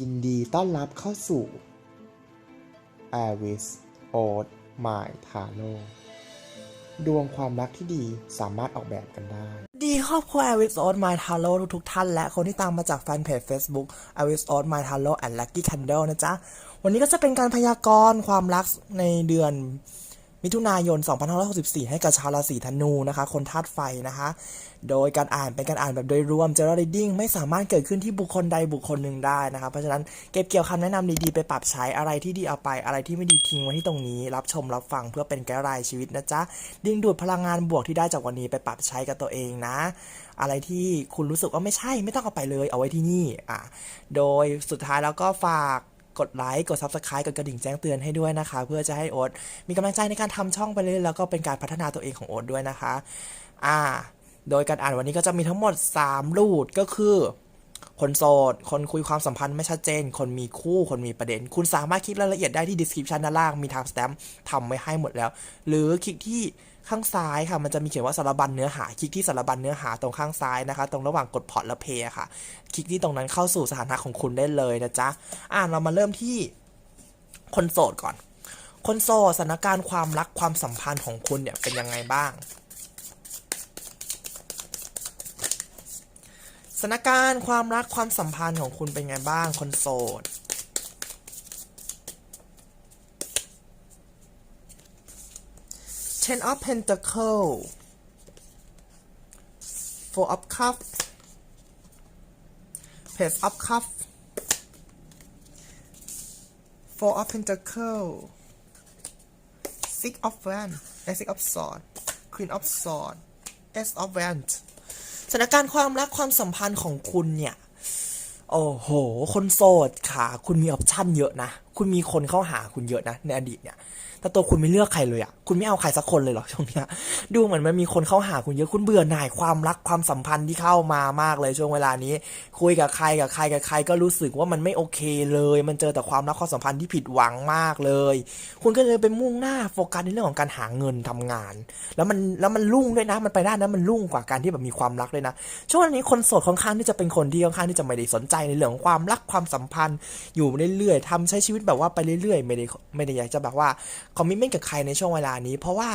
ยินดีต้อนรับเข้าสู่ a r i s o d My t a r o ดวงความรักที่ดีสามารถออกแบบกันได้ ดีครอบครัว a w i s o n My t a r o ทุกๆท่าน และคนที่ตามมาจากแฟนเพจ Facebook a w i s o n My t a r o and Lucky Candle นะจ๊ะ วันนี้ก็จะเป็นการพยากรณ์ความรักในเดือน มิถุนายน 2564 ให้กับชาวราศีธนูนะคะ คนธาตุไฟนะคะ โดยการอ่านเป็นการอ่านแบบโดยรวม general reading ไม่สามารถเกิดขึ้นที่บุคคลใดบุคคลหนึ่งได้นะคะ เพราะฉะนั้นเก็บเกี่ยวคำแนะนำดีๆ ไปปรับใช้อะไรที่ดีเอาไป อะไรที่ไม่ดีทิ้งไว้ที่ตรงนี้ รับชมรับฟังเพื่อเป็นแก้รายชีวิตนะจ๊ะ ดึงดูดพลังงานบวกที่ได้จากวันนี้ไปปรับใช้กับตัวเองนะ อะไรที่คุณรู้สึกว่าไม่ใช่ไม่ต้องเอาไปเลย เอาไว้ที่นี่อะโดยสุดท้ายแล้วก็ฝาก กดไลค์กด Subscribe กดกระดิ่งแจ้งเตือนให้ด้วยนะคะ เพื่อจะให้โอ๊ตมีกำลังใจในการทำช่องไปเรื่อยแล้วก็เป็นการพัฒนาตัวเองของโอ๊ตด้วยนะคะ อ่า โดยการอ่านวันนี้ก็จะมีทั้งหมด 3 รูดก็คือ คนโสด คนคุยความสัมพันธ์ไม่ชัดเจน คนมีคู่คนมีประเด็น คุณสามารถคลิกรายละเอียดได้ที่ description ด้านล่างมี time stamp ทำไว้ให้หมดแล้ว หรือคลิกที่ ข้างซ้ายค่ะ มันจะมีเขียนว่าสารบัญเนื้อหา คลิกที่สารบัญเนื้อหาตรงข้างซ้ายนะคะ ตรงระหว่างกดพอร์ตและเพย์ค่ะ คลิกที่ตรงนั้นเข้าสู่สถานะของคุณได้เลยนะจ๊ะ อ่าเรามาเริ่มที่คนโสดก่อน คนโสดสถานการณ์ความรักความสัมพันธ์ของคุณเนี่ยเป็นยังไงบ้างสถานการณ์ความรักความสัมพันธ์ของคุณเป็นไงบ้างคนโสด Ten of Pentacles Four of Cups Page of Cups Four of Pentacles Six of Wands Six of Swords Queen of Swords Ace of Wands สถานการณ์ความรักความสัมพันธ์ของคุณเนี่ย โอ้โห คนโสดค่ะ คุณมีออปชั่นเยอะนะ คุณมีคนเข้าหาคุณเยอะนะในอดีตเนี่ยแต่ตัวคุณไม่เลือกใครเลยอะคุณไม่เอาใครสักคนเลยเหรอช่วงเนี้ยดูเหมือนมันมีคนเข้าหาคุณเยอะคุณเบื่อหน่ายความรักความสัมพันธ์ที่เข้ามามากเลยช่วงเวลานี้ คุยกับใครกับใครกับใครก็รู้สึกว่ามันไม่โอเคเลย มันเจอแต่ความรักความสัมพันธ์ที่ผิดหวังมากเลย คุณก็เลยไปมุ่งหน้าโฟกัสในเรื่องของการหาเงินทำงาน แล้วมันแล้วมันรุ่งด้วยนะ มันไปได้นะมันรุ่งกว่าการที่แบบมีความรักเลยนะ ช่วงนี้คนโสดค่อนข้างที่จะเป็นคนที่ค่อนข้างที่จะไม่ได้สนใจในเรื่องของความรักความสัมพันธ์ อยู่เรื่อยๆทำใช้ชีวิตแบบว่าไปเรื่อยๆ ไม่ได้ไม่ได้อยากจะแบบว่าคอมมิชเมนต์กับใครในช่วงเวลานี้ เพราะว่า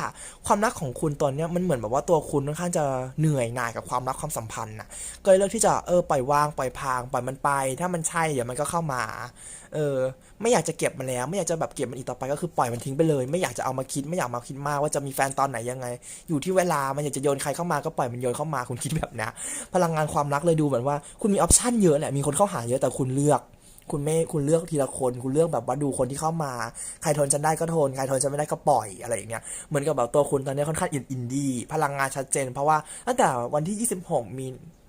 ความรักของคุณตอนเนี้ยมันเหมือนแบบว่าตัวคุณค่อนข้างจะเหนื่อยหน่ายกับความรักความสัมพันธ์น่ะก็เลยเลือกที่จะเออปล่อยวางปล่อยพางปล่อยมันไป ถ้ามันใช่เดี๋ยวมันก็เข้ามา เออ ไม่อยากจะเก็บมันแล้ว ไม่อยากจะแบบเก็บมันอีกต่อไปก็คือปล่อยมันทิ้งไปเลย ไม่อยากจะเอามาคิดไม่อยากมาคิดมากว่าจะมีแฟนตอนไหนยังไง อยู่ที่เวลามันอยากจะโยนใครเข้ามาก็ปล่อยมันโยนเข้ามาคุณคิดแบบนี้พลังงานความรักเลยดูเหมือนว่า คุณมีออปชั่นเยอะแหละมีคนเข้าหาเยอะแต่คุณเลือก คุณไม่คุณเลือกทีละคน คุณเลือกแบบว่าดูคนที่เข้ามา ใครทนฉันได้ก็ทน ใครทนฉันไม่ได้ก็ปล่อยอะไรอย่างเงี้ย เหมือนกับแบบตัวคุณตอนนี้ค่อนข้างอินอินดี้พลังงานชัดเจน เพราะว่าตั้งแต่วันที่ 26 มี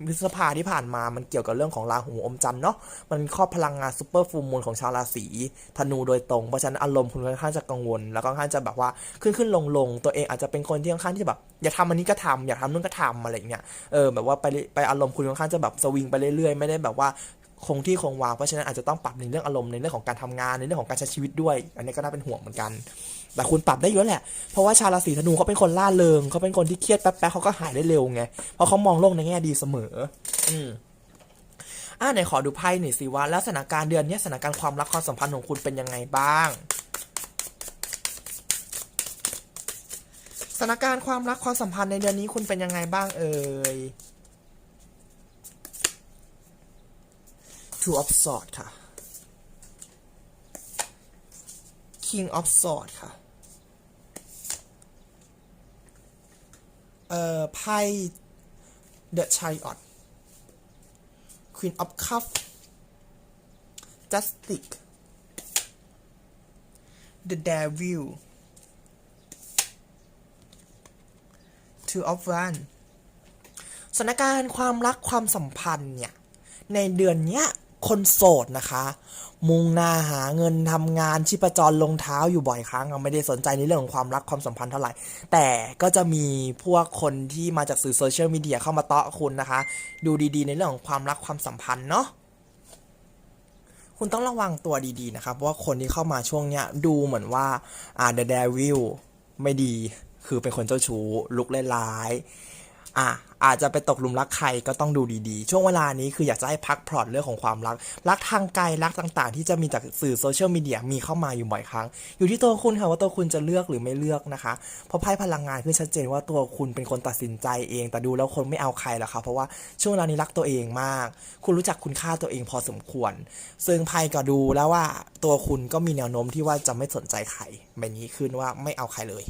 พฤษภาที่ผ่านมา มันเกี่ยวกับเรื่องของราหูอมจันทร์เนาะ มันครอบพลังงานซูเปอร์ฟูมูลของชาวราศีธนูโดยตรง เพราะฉะนั้นอารมณ์คุณค่อนข้างจะกังวล แล้วก็ค่อนข้างจะแบบว่าขึ้นขึ้นลงลงตัวเองอาจจะเป็นคนที่ค่อนข้างที่จะแบบอยากทำอันนี้ก็ทำอยากทำนู่นก็ทำอะไรอย่างเงี้ย เออแบบว่าไปไปอารมณ์คุณค่อนข้างจะแบบสวิงไปเรื่อยๆ ไม่ได้แบบว่า คงที่คงวางเพราะฉะนั้นอาจจะต้องปรับในเรื่องอารมณ์ในเรื่องของการทำงานในเรื่องของการใช้ชีวิตด้วย อันนี้ก็น่าเป็นห่วงเหมือนกัน แต่คุณปรับได้เยอะแหละเพราะว่าชาวราศีธนูเขาเป็นคนล่าเริงเขาเป็นคนที่เครียดแป๊บๆเขาก็หายได้เร็วไงเพราะเขามองโลกในแง่ดีเสมอ อืมอ่าไหนขอดูไพ่หน่อยสิว่าแล้วสถานการณ์เดือนนี้สถานการณ์ความรักความสัมพันธ์ของคุณเป็นยังไงบ้างสถานการณ์ความรักความสัมพันธ์ในเดือนนี้คุณเป็นยังไงบ้างเอ่ย Two of Swords ค่ะ King of Swords ค่ะ เอ่อ ไพ่ The Chariot Queen of Cups Justice The Devil Two of Wands สถานการณ์ความรักความสัมพันธ์เนี่ย ในเดือนเนี้ย คนโสดนะคะ มุ่งหน้าหาเงินทำงานชีพจรลงเท้าอยู่บ่อยครั้งไม่ได้สนใจในเรื่องของความรักความสัมพันธ์เท่าไหร่ แต่ก็จะมีพวกคนที่มาจากสื่อโซเชียลมีเดียเข้ามาเตาะคุณนะคะ ดูดีๆ ในเรื่องของความรักความสัมพันธ์เนาะคุณต้องระวังตัวดีๆนะครับเพราะว่าคนที่เข้ามาช่วงเนี้ยดูเหมือนว่าอ่า The Devil ไม่ดีคือเป็นคนเจ้าชู้ลุกร้าย อะอาจจะไปตกหลุมรักใครก็ต้องดูดีๆ ช่วงเวลานี้คืออยากจะให้พักผ่อนเรื่องของความรัก รักทางไกลรักต่างๆ ที่จะมีจากสื่อโซเชียลมีเดียมีเข้ามาอยู่บ่อยครั้ง อยู่ที่ตัวคุณค่ะว่าตัวคุณจะเลือกหรือไม่เลือกนะคะ เพราะไพ่พลังงานขึ้นชัดเจนว่าตัวคุณเป็นคนตัดสินใจเอง แต่ดูแล้วคนไม่เอาใครหรอกค่ะเพราะว่าช่วงเวลานี้รักตัวเองมาก คุณรู้จักคุณค่าตัวเองพอสมควร ซึ่งไพ่ก็ดูแล้วว่าตัวคุณก็มีแนวโน้มที่ว่าจะไม่สนใจใครแบบนี้ขึ้นว่าไม่เอาใครเลย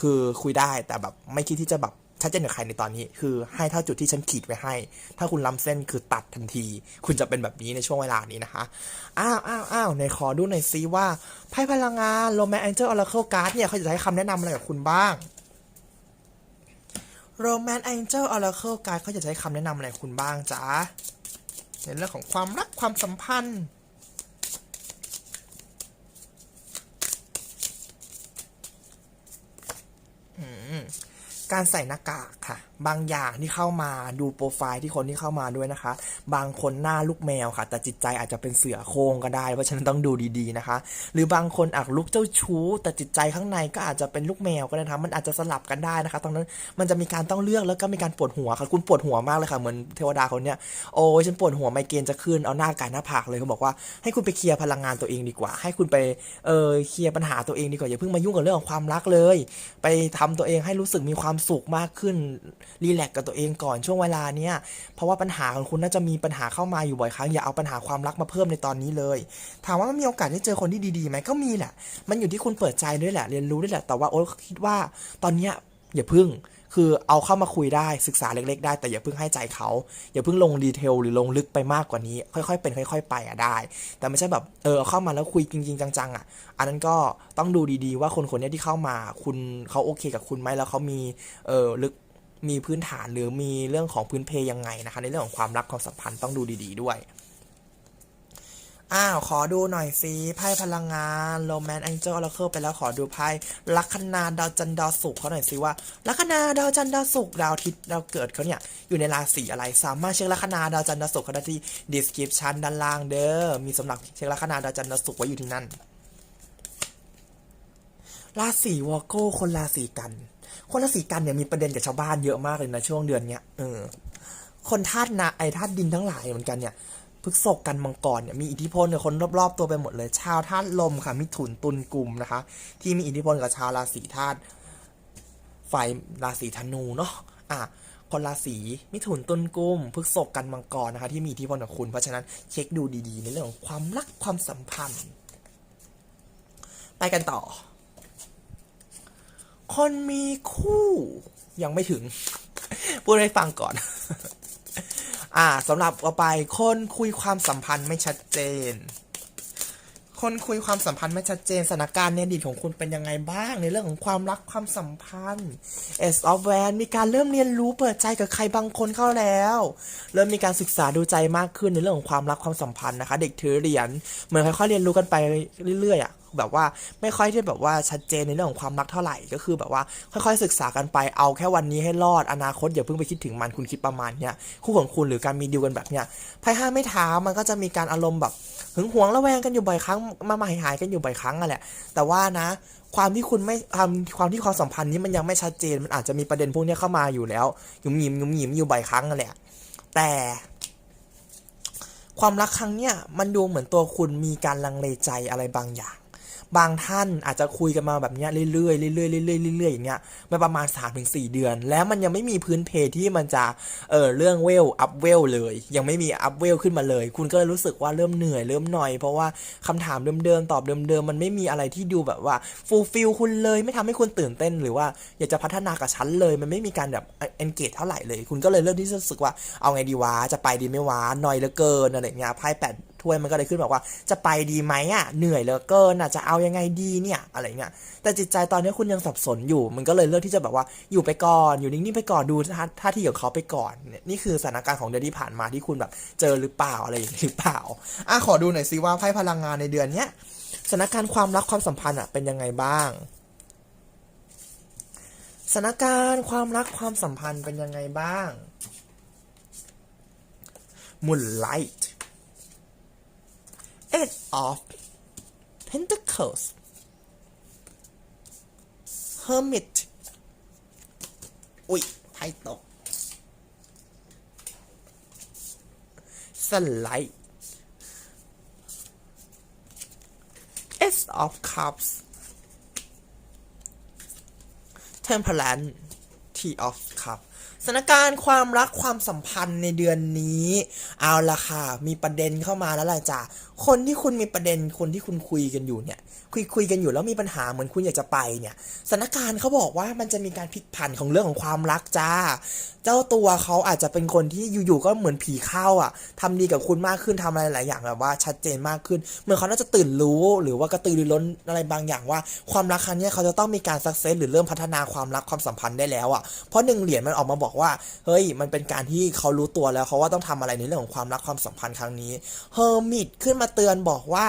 คือคุยได้แต่แบบไม่คิดที่จะแบบ ชัดเจนกับใครในตอนนี้ คือให้เท่าจุดที่ฉันขีดไว้ให้ ถ้าคุณล้ำเส้นคือตัดทันที คุณจะเป็นแบบนี้ในช่วงเวลานี้นะคะ อ้าวอ้าวอ้าวในขอดูหน่อยซิว่าไพ่พลังงานโรแมนแองเจิลออร์เคิลการ์ดเนี่ยเขาจะให้คำแนะนำอะไรกับคุณบ้างโรแมนแองเจิลออร์เคิลการ์ดเขาจะให้คำแนะนำอะไรคุณบ้างจ๊ะในเรื่องของความรักความสัมพันธ์ การใส่หน้ากากค่ะบางอย่างที่เข้ามาดูโปรไฟล์ที่คนที่เข้ามาด้วยนะคะ บางคนหน้าลูกแมวค่ะ แต่จิตใจอาจจะเป็นเสือโครงก็ได้ เพราะฉะนั้นต้องดูดีๆนะคะ หรือบางคนอาจลุกเจ้าชู้ แต่จิตใจข้างในก็อาจจะเป็นลูกแมวก็ได้นะคะมันอาจจะสลับกันได้นะคะตรงนั้นมันจะมีการต้องเลือกแล้วก็มีการปวดหัวค่ะ คุณปวดหัวมากเลยค่ะเหมือนเทวดาคนเนี้ยโอ้ยฉันปวดหัวไมเกรนจะขึ้นเอาหน้ากายหน้าผากเลยเขาบอกว่าให้คุณไปเคลียร์พลังงานตัวเองดีกว่า ให้คุณไปเออเคลียร์ปัญหาตัวเองดีกว่าอย่าเพิ่งมายุ่งกับเรื่องของความรักเลย ไปทำตัวเองให้รู้สึกมีความสุขมากขึ้นรีแลกซ์กับตัวเองก่อนช่วงเวลาเนี้ยเพราะว่าปัญหาของคุณน่าจะมีปัญหาเข้ามาอยู่บ่อยครั้งอย่าเอาปัญหาความรักมาเพิ่มในตอนนี้เลย ถามว่ามันมีโอกาสได้เจอคนที่ดีๆไหมก็มีแหละ มันอยู่ที่คุณเปิดใจด้วยแหละ เรียนรู้ด้วยแหละแต่ว่าโอ๊ตคิดว่าตอนเนี้ยอย่าพึ่งคือเอาเข้ามาคุยได้ศึกษาเล็ก ๆ ได้แต่อย่าเพิ่งให้ใจเขาอย่าเพิ่งลงดีเทลหรือลงลึกไปมากกว่านี้ ค่อยๆเป็นค่อย ๆ ไปอะได้ แต่ไม่ใช่แบบเออเอาเข้ามาแล้วคุยจริง ๆ จังๆอะ อันนั้นก็ต้องดูดีๆ ว่าคนคนนี้ที่เข้ามาคุณเขาโอเคกับคุณไหมแล้วเขามีเออลึก มีพื้นฐานหรือมีเรื่องของพื้นเพยังไงนะคะ ในเรื่องของความรักความสัมพันธ์ต้องดูดี ๆ ด้วยอ้าว ขอดูหน่อยสิไพ่พลังงานโรแมนต์แองเจิลอร์เคิลไปแล้วขอดูไพ่ลัคนาดาวจันทร์ดาวศุกร์เขาหน่อยสิว่าลัคนาดาวจันทร์ดาวศุกร์ดาวทิตดาวเกิดเขาเนี่ยอยู่ในราศีอะไร สามารถเช็คลัคนาดาวจันทร์ดาวศุกร์เขาได้ที่ description ด้านล่างเด้อมีสำหรับเช็คลัคนาดาวจันทร์ดาวศุกร์ไว้อยู่ที่นั่นราศีวอโก้คนราศีกัน คนราศีกันเนี่ยมีประเด็นกับชาวบ้านเยอะมากเลยนะช่วงเดือนเนี้ยเออคนธาตุนะไอธาตุดินทั้งหลายเหมือนกันเนี่ยพฤกษกกันมังกรเนี่ยมีอิทธิพลกับคนรอบๆตัวไปหมดเลย ชาวธาตุลมค่ะมิถุนตุลกลุ่มนะคะ ที่มีอิทธิพลกับชาวราศีธาตุไฟราศีธนูเนาะอะคนราศีมิถุนตุลกลุ่มพฤกษกกันมังกรนะคะ ที่มีอิทธิพลกับคุณ เพราะฉะนั้นเช็คดูดีๆ ในเรื่องของความรักความสัมพันธ์ ไปกันต่อ คนมีคู่ยังไม่ถึง พูดให้ฟังก่อน อ่าสำหรับต่อไปคนคุยความสัมพันธ์ไม่ชัดเจน คนคุยความสัมพันธ์ไม่ชัดเจนสถานการณ์ในอดีตของคุณเป็นยังไงบ้าง ในเรื่องของความรักความสัมพันธ์ S of w a n มีการเริ่มเรียนรู้เปิดใจกับใครบางคนเข้าแล้ว เริ่มมีการศึกษาดูใจมากขึ้นในเรื่องของความรักความสัมพันธ์นะคะ เด็กถือเหรียญเหมือนค่อยๆเรียนรู้กันไปเรื่อยๆอะ แบบว่าไม่ค่อยที่แบบว่าชัดเจนในเรื่องของความรักเท่าไหร่ก็คือแบบว่าค่อยๆศึกษากันไปเอาแค่วันนี้ให้รอดอนาคตอย่าเพิ่งไปคิดถึงมันคุณคิดประมาณเนี้ยคู่ของคุณหรือการมีดีลกันแบบเนี้ยไพ่ห้าไม่ท้ามันก็จะมีการอารมณ์แบบหึงหวงระแวงกันอยู่บ่อยครั้งมาหายหายกันอยู่บ่อยครั้งอะแหละแต่ว่านะความที่คุณไม่ความความที่ความสัมพันธ์นี้มันยังไม่ชัดเจน มันอาจจะมีประเด็นพวกนี้เข้ามาอยู่แล้วหยุมหยิมหยุมหยิมอยู่บ่อยครั้งนั่นแหละ แต่ ความรักครั้งเนี้ยมันดูเหมือนตัวคุณมีการลังเลใจอะไรบางอย่าง บางท่านอาจจะคุยกันมาแบบเนี้ยเรื่อยๆเรื่อยๆเรื่อยๆเรื่อยๆอย่างเงี้ยมาประมาณ 3-4 เดือน แล้วมันยังไม่มีพื้นเพที่มันจะเออเรื่องเวลอัพเวลเลย ยังไม่มีอัพเวลขึ้นมาเลย คุณก็เลยรู้สึกว่าเริ่มเหนื่อยเริ่มหน่อย เพราะว่าคำถามเดิมๆตอบเดิมๆมันไม่มีอะไรที่ดูแบบว่าฟูลฟิลคุณเลย ไม่ทำให้คุณตื่นเต้น หรือว่าอยากจะพัฒนากับฉันเลย มันไม่มีการแบบเอนเกจเท่าไหร่เลย คุณก็เลยเริ่มที่จะรู้สึกว่าเอาไงดีวะจะไปดีไหมวะหน่อยเหลือเกินอะไรเงี้ยไพ่แปด ถ้วยมันก็เลยขึ้นบอกว่าจะไปดีไหมอะเหนื่อยเหลือเกินอะจะเอายังไงดีเนี่ยอะไรเงี้ยแต่จิตใจตอนนี้คุณยังสับสนอยู่ มันก็เลยเลือกที่จะแบบว่าอยู่ไปก่อนอยู่นิ่งๆไปก่อนดูท่าท่าทีของเขาไปก่อนเนี่ยนี่คือสถานการณ์ของเดือนที่ผ่านมาที่คุณแบบเจอหรือเปล่าอะไรอย่างนี้หรือเปล่าอะขอดูหน่อยสิว่าไพ่พลังงานในเดือนเนี้ยสถานการณ์ความรักความสัมพันธ์อะเป็นยังไงบ้างสถานการณ์ความรักความสัมพันธ์เป็นยังไงบ้างมุนไลท์ Ace of Pentacles Hermit อุ้ยไพ่ตกสไลด์ S of Cups Temperance T of Cups สถานการณ์ความรักความสัมพันธ์ในเดือนนี้ เอาละค่ะ มีประเด็นเข้ามาแล้วล่ะจ้ะคนที่คุณมีประเด็นคนที่คุณคุยกันอยู่เนี่ย คุยคุยกันอยู่แล้วมีปัญหาเหมือนคุณอยากจะไปเนี่ยสถานการณ์เขาบอกว่ามันจะมีการพลิกผันของเรื่องของความรักจ้า เจ้าตัวเขาอาจจะเป็นคนที่อยู่ๆก็เหมือนผีเข้าอะทำดีกับคุณมากขึ้นทำอะไรหลายอย่างแบบว่าชัดเจนมากขึ้นเหมือนเขาน่าจะตื่นรู้หรือว่ากระตือรือร้นอะไรบางอย่างว่า ความรักครั้งนี้เขาจะต้องมีการสักเซสหรือเริ่มพัฒนาความรักความสัมพันธ์ได้แล้วอะเพราะหนึ่งเหรียญมันออกมาบอกว่า เฮ้ย มันเป็นการที่เขารู้ตัวแล้วเขาว่าต้องทำอะไรในเรื่องของความรักความสัมพันธ์ครั้งนี้เฮอร์มิตขึ้นมาเตือนบอกว่า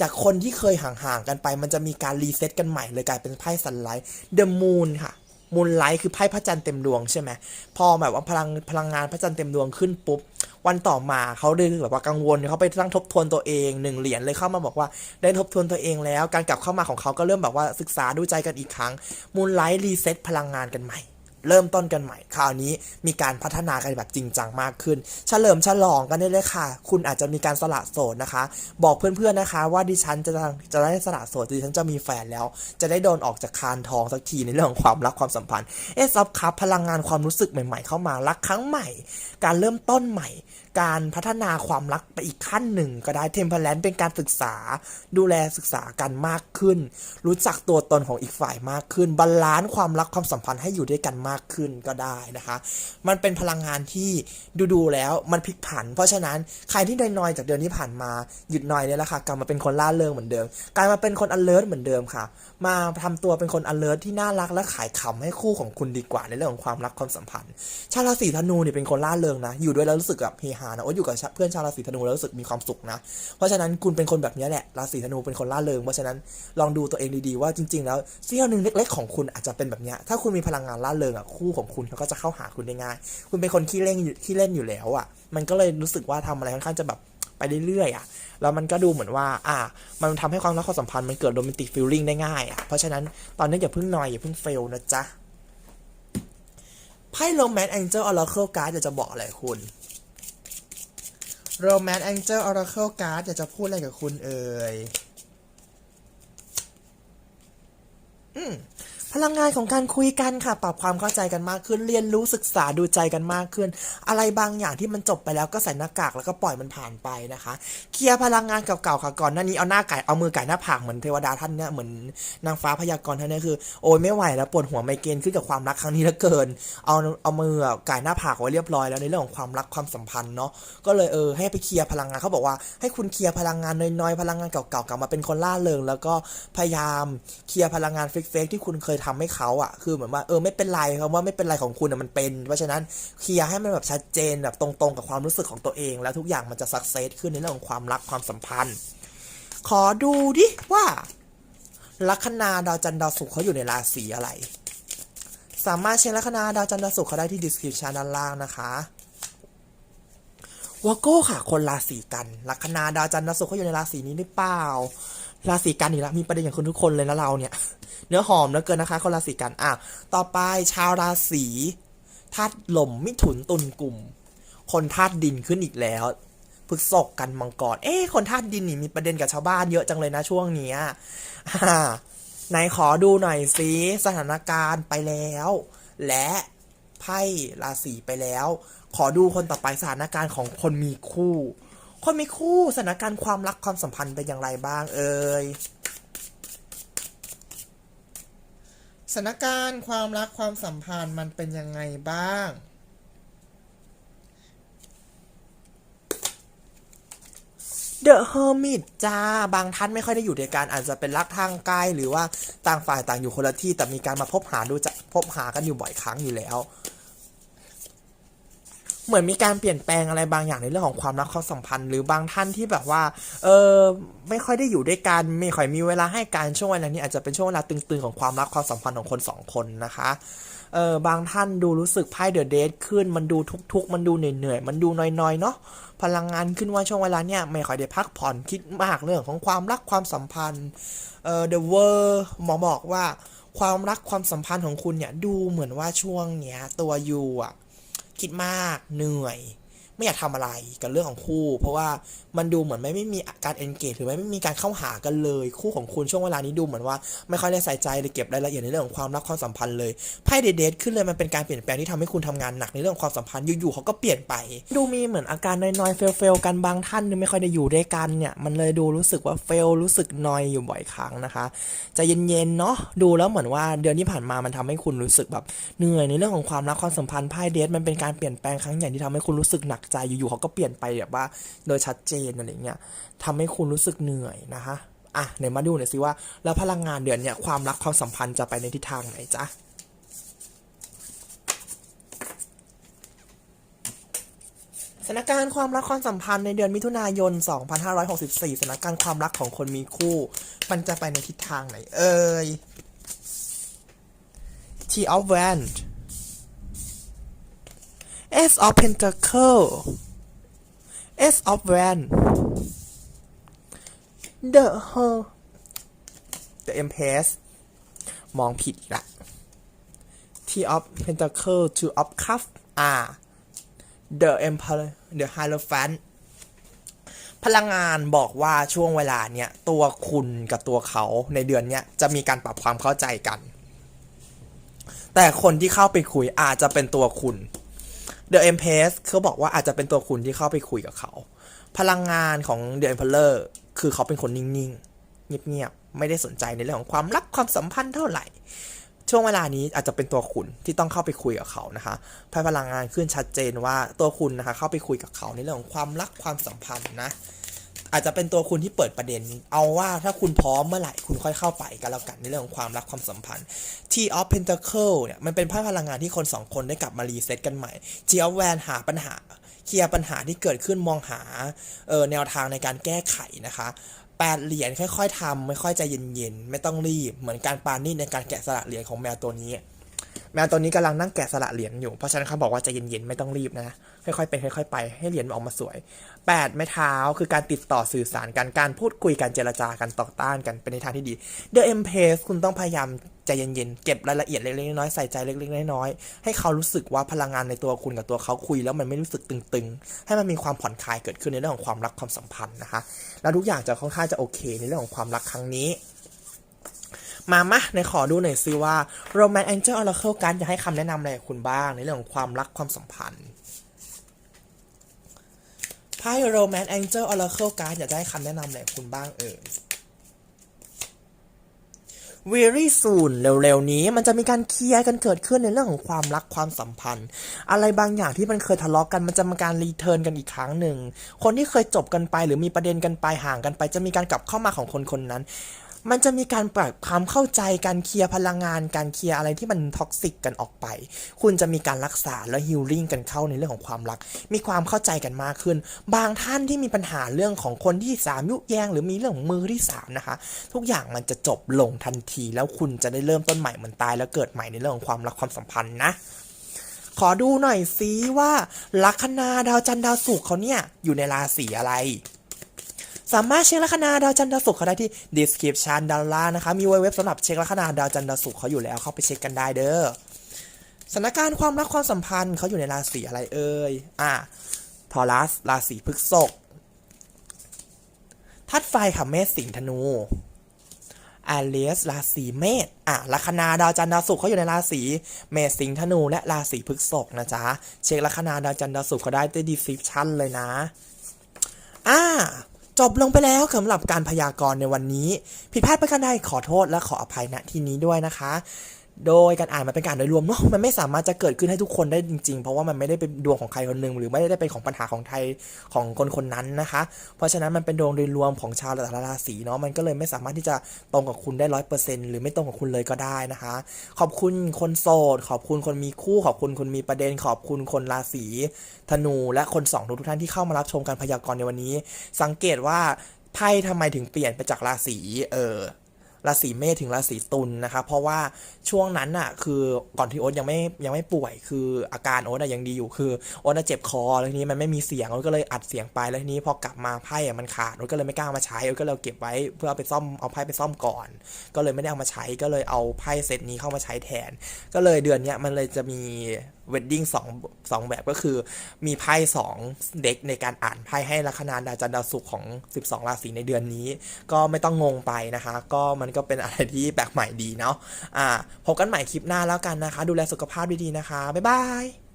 จากคนที่เคยห่างๆกันไป มันจะมีการรีเซ็ตกันใหม่เลยกลายเป็นไพ่สันไลท์เดอะมูนค่ะมูนไลท์คือไพ่พระจันทร์เต็มดวงใช่ไหมพอแบบว่าพลังพลังงานพระจันทร์เต็มดวงขึ้นปุ๊บ วันต่อมาเขาเลยแบบว่ากังวลเขาไปตั้งทบทวนตัวเองหนึ่งเหรียญเลยเข้ามาบอกว่าได้ทบทวนตัวเองแล้ว การกลับเข้ามาของเขาก็เริ่มแบบว่าศึกษาดูใจกันอีกครั้งมูนไลท์รีเซ็ตพลังงานกันใหม่ เริ่มต้นกันใหม่ คราวนี้มีการพัฒนากันแบบจริงจังมากขึ้น เฉลิมฉลองกันได้เลยค่ะ คุณอาจจะมีการสละโสดนะคะ บอกเพื่อนๆนะคะ ว่าดิฉันจะจะได้สละโสดดิฉันจะมีแฟนแล้ว จะได้โดนออกจากคานทองสักทีในเรื่องของความรักความสัมพันธ์เอสออฟคัพพลังงานความรู้สึกใหม่ ๆ เข้ามารักครั้งใหม่ การเริ่มต้นใหม่ การพัฒนาความรักไปอีกขั้นหนึ่ง ก็ได้เทมเพลนเป็นการศึกษา ดูแลศึกษากันมากขึ้น รู้จักตัวตนของอีกฝ่ายมากขึ้นบาลานซ์ความรักความสัมพันธ์ให้อยู่ด้วยกันมากขึ้นก็ได้นะคะ มันเป็นพลังงานที่ดูๆแล้วมันพลิกผัน เพราะฉะนั้นใครที่นอยจากเดือนที่ผ่านมาหยุดนอยเนี่ยแหละค่ะกลับมาเป็นคนล่าเริงเหมือนเดิมกลายมาเป็นคน alert เหมือนเดิมค่ะ มาทำตัวเป็นคน alert ที่น่ารักและขายขำให้คู่ของคุณดีกว่าในเรื่องของความรักความสัมพันธ์ ชาวราศีธนูเนี่ยเป็นคนล่าเริงนะ อยู่ด้วยแล้วรู้สึกแบบเฮฮานะโอ้ยอยู่กับเพื่อนชาวราศีธนูแล้วรู้สึกมีความสุขนะ เพราะฉะนั้นคุณเป็นคนแบบนี้แหละราศีธนูเป็นคนล่าเริงเพราะฉะนั้นลองดูตัวเองดีๆว่าจริง ๆ แล้วเสี้ยวหนึ่งเล็ก ๆ ของคุณอาจจะเป็นแบบนี้ถ้าคุณมีพลังงานล่าเริงอะคู่ของคุณเขาก็จะเข้าหาคุณได้ง่าย คุณเป็นคนขี้เล่นขี้เล่นอยู่แล้วอะ มันก็เลยรู้สึกว่าทำอะไรค่อนข้างจะแบบไปเรื่อยๆอะ แล้วมันก็ดูเหมือนว่า อะมันทำให้ความรักความสัมพันธ์มันเกิดโรแมนติกฟีลลิ่งได้ง่ายอะ เพราะฉะนั้นตอนนี้อย่าเพิ่งนอยอย่าเพิ่งเฟลนะจ๊ะ ไพ่โรแมนต์แองเจิลออร์เคิลการ์ดอยากจะบอกอะไรคุณโรแมนต์แองเจิลออร์เคิลการ์ดอยากจะพูดอะไรกับคุณเอ่ย อืม พลังงานของการคุยกันค่ะ ปรับความเข้าใจกันมากขึ้น เรียนรู้ศึกษาดูใจกันมากขึ้น อะไรบางอย่างที่มันจบไปแล้วก็ใส่หน้ากากแล้วก็ปล่อยมันผ่านไปนะคะ เคลียร์พลังงานเก่าๆค่ะก่อนหน้านี้เอาหน้าไก่เอามือไก่หน้าผากเหมือนเทวดาท่านเนี่ยเหมือนนางฟ้าพยากรณ์ท่านเนี่ยคือโอ้ยไม่ไหวแล้วปวดหัวไมเกรนขึ้นกับความรักครั้งนี้เหลือเกิน เอาเอามือไก่หน้าผากไว้เรียบร้อยแล้วในเรื่องของความรักความสัมพันธ์เนาะก็เลยเออให้ไปเคลียร์พลังงานเขาบอกว่าให้คุณเคลียร์พลังงานน้อยๆพลังงานเก่าๆกลับมาเป็นคนล่าเริงแล้วก็พยายามเคลียร์พลังงานเฟกๆที่คุณเคยทำให้เขาอะ คือเหมือนว่าเออไม่เป็นไรคำว่าไม่เป็นไรของคุณอะมันเป็น เพราะฉะนั้นเคลียร์ให้มันแบบชัดเจนแบบตรงๆกับความรู้สึกของตัวเอง แล้วทุกอย่างมันจะสักเซสขึ้นในเรื่องของความรักความสัมพันธ์ ขอดูดิว่าลัคนาดาวจันทร์ดาวศุกร์เขาอยู่ในราศีอะไร สามารถเช็คลัคนาดาวจันทร์ดาวศุกร์เขาได้ที่ description ด้านล่างนะคะวาโก้ค่ะ คนราศีกันลัคนาดาวจันทร์ดาวศุกร์เขาอยู่ในราศีนี้หรือเปล่า ราศีกันอีกแล้วมีประเด็นอย่างคุณทุกคนเลยนะเราเนี่ย เนื้อหอมเหลือเกินนะคะคนราศีกันอะต่อไปชาวราศีธาตุลมมิถุนตุลกลุ่ม คนธาตุดินขึ้นอีกแล้วพฤกษกกันมังกร เอ๊คนธาตุดินนี่มีประเด็นกับชาวบ้านเยอะจังเลยนะช่วงเนี้ยอ่าไหนขอดูหน่อยสิสถานการณ์ไปแล้ว และไพ่ราศีไปแล้ว ขอดูคนต่อไปสถานการณ์ของคนมีคู่ คนมีคู่สถานการณ์ความรักความสัมพันธ์เป็นอย่างไรบ้างเอ่ยสถานการณ์ความรักความสัมพันธ์มันเป็นยังไงบ้าง เดอะเฮอร์มิตจ้า บางท่านไม่ค่อยได้อยู่ด้วยกันอาจจะเป็นรักทางไกลหรือว่าต่างฝ่ายต่างอยู่คนละที่แต่มีการมาพบหาดูจะพบหากันอยู่บ่อยครั้งอยู่แล้ว เหมือนมีการเปลี่ยนแปลงอะไรบางอย่างในเรื่องของความรักความสัมพันธ์หรือบางท่านที่แบบว่า เออไม่ค่อยได้อยู่ด้วยกันไม่ค่อยมีเวลาให้การช่วงเวลานี้อาจจะเป็นช่วงเวลาตึงๆของความรักความสัมพันธ์ของคนสองคนนะคะเออบางท่านดูรู้สึกไพ่เดอะเดทขึ้น มันดูทุกๆ มันดูเหนื่อยๆ มันดูน้อยๆ เนาะพลังงานขึ้นว่าช่วงเวลาเนี้ยไม่ค่อยได้พักผ่อนคิดมากเรื่องของความรักความสัมพันธ์เออ The World หมอบอกว่าความรักความสัมพันธ์ของคุณเนี่ยดูเหมือนว่าช่วงเนี้ยตัวยูอะ คิดมากเหนื่อย ไม่อยากทำอะไรกับเรื่องของคู่ เพราะว่ามันดูเหมือนไม่ไม่มีการ engage หรือไม่ไม่มีการเข้าหากันเลยคู่ของคุณช่วงเวลานี้ดูเหมือนว่าไม่ค่อยได้ใส่ใจหรือเก็บรายละเอียดในเรื่องของความรักความสัมพันธ์เลยไพ่เดทขึ้นเลยมันเป็นการเปลี่ยนแปลงที่ทำให้คุณทำงานหนักในเรื่องของความสัมพันธ์อยู่ๆเขาก็เปลี่ยนไป ดูมีเหมือนอาการนอยๆเฟลๆกันบางท่านที่ไม่ค่อยได้อยู่ด้วยกันเนี่ยมันเลยดูรู้สึกว่าเฟลรู้สึกนอยอยู่บ่อยครั้งนะคะใจะเย็นๆเนาะดูแล้วเหมือนว่าเดือนที่ผ่านมามันทำให้คุณรู้สึกแบบเหนื่อยในเรื่องของความรักความสัมพันธ์ไพ่เดทมันเป็นการเปลี่ยนแปลงครั้งใหญ่ที่ทำให้คุณรู้สึกหนักใจอยู่ๆเขาก็เปลี่ยนไปแบบว่า โดยชัดเจนอะไรเงี้ยทำให้คุณรู้สึกเหนื่อยนะคะอะไหนมาดูหน่อยสิว่า แล้วพลังงานเดือนเนี่ยความรักความสัมพันธ์จะไปในทิศทางไหนจ๊ะสถานการณ์ความรักความสัมพันธ์ในเดือนมิถุนายน 2564 สถานการณ์ความรักของคนมีคู่ มันจะไปในทิศทางไหนเอ่ย T of Wands Ace of Pentacle Ace of Van The Her The Empress มองผิดละ T of Pentacle Two of Cups อ่า The Emperor The Hierophant พลังงานบอกว่าช่วงเวลาเนี้ยตัวคุณกับตัวเขาในเดือนเนี้ยจะมีการปรับความเข้าใจกัน แต่คนที่เข้าไปคุยอาจจะเป็นตัวคุณ The Empress เขาบอกว่าอาจจะเป็นตัวคุณที่เข้าไปคุยกับเขา พลังงานของ The Emperor คือเขาเป็นคนนิ่งๆ เงียบๆ ไม่ได้สนใจในเรื่องของความรักความสัมพันธ์เท่าไหร่ ช่วงเวลานี้อาจจะเป็นตัวคุณที่ต้องเข้าไปคุยกับเขานะคะพพลังงานขึ้นชัดเจนว่าตัวคุณนะคะเข้าไปคุยกับเขาในเรื่องของความรักความสัมพันธ์นะ อาจจะเป็นตัวคุณที่เปิดประเด็น เอาว่าถ้าคุณพร้อมเมื่อไหร่คุณค่อยเข้าไปกันแล้วกันในเรื่องของความรักความสัมพันธ์ T of Pentacle เนี่ยมันเป็นไพ่พลังงานที่คนสองคนได้กลับมารีเซ็ตกันใหม่ T of Wan หาปัญหาเคลียร์ปัญหาที่เกิดขึ้นมองหาเออแนวทางในการแก้ไขนะคะแปดเหรียญค่อย ๆทำไม่ค่อยใจเย็นๆไม่ต้องรีบ เหมือนการปานี่ในการแกะสลักเหรียญของแมวตัวนี้ แมวตัวนี้กำลังนั่งแกะสลักเหรียญอยู่เพราะฉะนั้นเขาบอกว่าใจเย็นๆไม่ต้องรีบนะ ค่อยๆเป็นค่อยๆไปให้เหรียญมันออกมาสวย 8 ไม้เท้าคือการติดต่อสื่อสารกันการพูดคุยกันเจรจากันต่อต้านกันเป็นในทางที่ดี The Empress คุณต้องพยายามใจเย็นๆ เก็บรายละเอียดเล็กๆน้อยๆใส่ใจเล็กๆน้อยๆให้เขารู้สึกว่าพลังงานในตัวคุณกับตัวเขาคุยแล้วมันไม่รู้สึกตึงๆ ให้มันมีความผ่อนคลายเกิดขึ้นในเรื่องของความรักความสัมพันธ์นะคะ แล้วทุกอย่างจะค่อนข้างจะโอเค ในเรื่องของความรักครั้งนี้มามะในขอดูหน่อยซิว่า Romance Angel Oracle การจะให้คำแนะนำอะไรกับคุณบ้าง ในเรื่องของความรักความสัมพันธ์ ไพ่ Roman Angel Oracle การอยากได้คำแนะนำไรกับคุณบ้างเอ่ย very soon เร็วๆนี้มันจะมีการเคลียร์กันเกิดขึ้นในเรื่องของความรักความสัมพันธ์ อะไรบางอย่างที่มันเคยทะเลาะกันมันจะมีการรีเทิร์นกันอีกครั้งหนึ่งคนที่เคยจบกันไปหรือมีประเด็นกันไปห่างกันไป จะมีการกลับเข้ามาของคนคนนั้น มันจะมีการปรับความเข้าใจการเคลียร์พลังงาน การเคลียร์อะไรที่มันท็อกซิกกันออกไป คุณจะมีการรักษาและฮิลลิ่งกันเข้าในเรื่องของความรัก มีความเข้าใจกันมากขึ้น บางท่านที่มีปัญหาเรื่องของคนที่สามยุแยง หรือมีเรื่องของมือที่สามนะคะ ทุกอย่างมันจะจบลงทันที แล้วคุณจะได้เริ่มต้นใหม่เหมือนตาย แล้วเกิดใหม่ในเรื่องของความรักความสัมพันธ์นะขอดูหน่อยซิว่าลัคนาดาวจันทร์ดาวศุกร์เขาเนี่ยอยู่ในราศีอะไร สามารถเช็คลัคนาดาวจันทร์ศุกร์เขาได้ที่ description ด้านล่างนะคะ มีเว็บสำหรับเช็คลัคนาดาวจันทร์ศุกร์เขาอยู่แล้วเข้าไปเช็คกันได้เด้อสถานการณ์ความรักความสัมพันธ์เขาอยู่ในราศีอะไรเอ่ยอะทอรัสราศีพฤษภทัดไฟค่ะเมษสิงธนูอาเลสราศีเมษอะลัคนาดาวจันทร์ดาวศุกร์เขาอยู่ในราศีเมษสิงห์ธนูและราศีพฤษภนะจ๊ะ เช็คลัคนาดาวจันทร์ดาวศุกร์เขาได้ที่ description เลยนะ อ่า จบลงไปแล้วสำหรับการพยากรณ์ในวันนี้ ผิดพลาดประการใดขอโทษและขออภัยณที่นี้ด้วยนะคะ โดยการอ่านมันเป็นการโดยรวมเนาะมันไม่สามารถจะเกิดขึ้นให้ทุกคนได้จริงๆ เพราะว่ามันไม่ได้เป็นดวงของใครคนหนึ่งหรือไม่ได้เป็นของปัญหาของไทยของคนคนนั้นนะคะ เพราะฉะนั้นมันเป็นดวงโดยรวมของชาวแต่ละราศีเนาะมันก็เลยไม่สามารถที่จะตรงกับคุณได้ร้อยเปอร์เซ็นหรือไม่ตรงกับคุณเลยก็ได้นะคะ ขอบคุณคนโสด ขอบคุณคนมีคู่ ขอบคุณคนมีประเด็น ขอบคุณคนราศีธนู และคนสองทุกท่านที่เข้ามารับชมการพยากรณ์ในวันนี้ สังเกตว่าไพ่ทำไมถึงเปลี่ยนไปจากราศีเออ ราศีเมษถึงราศีตุลนะคะเพราะว่าช่วงนั้นน่ะคือก่อนที่โอ๊ตยังไม่ยังไม่ป่วย คืออาการโอ๊ตยังดีอยู่คือโอ๊ตเจ็บคอแล้วทีนี้มันไม่มีเสียงโอ๊ตก็เลยอัดเสียงไปแล้วทีนี้พอกลับมาไพ่มันขาดโอ๊ตก็เลยไม่กล้ามาใช้โอ๊ตก็เลยเก็บไว้เพื่อเอาไปซ่อมเอาไพ่ไปซ่อมก่อน ก็เลยไม่ได้เอามาใช้ก็เลยเอาไพ่เซตนี้เข้ามาใช้แทน ก็เลยเดือนนี้มันเลยจะมี เวดดิ้งสองสองแบบก็คือมีไพ่สองเด็กในการอ่านไพ่ให้ลัคนาดาวจันทร์ดาวศุกร์ของ 12 ราศีในเดือนนี้ ก็ไม่ต้องงงไปนะคะ ก็มันก็เป็นอะไรที่แปลกใหม่ดีเนาะอ่าพบกันใหม่คลิปหน้าแล้วกันนะคะ ดูแลสุขภาพดีๆนะคะ บ๊ายบาย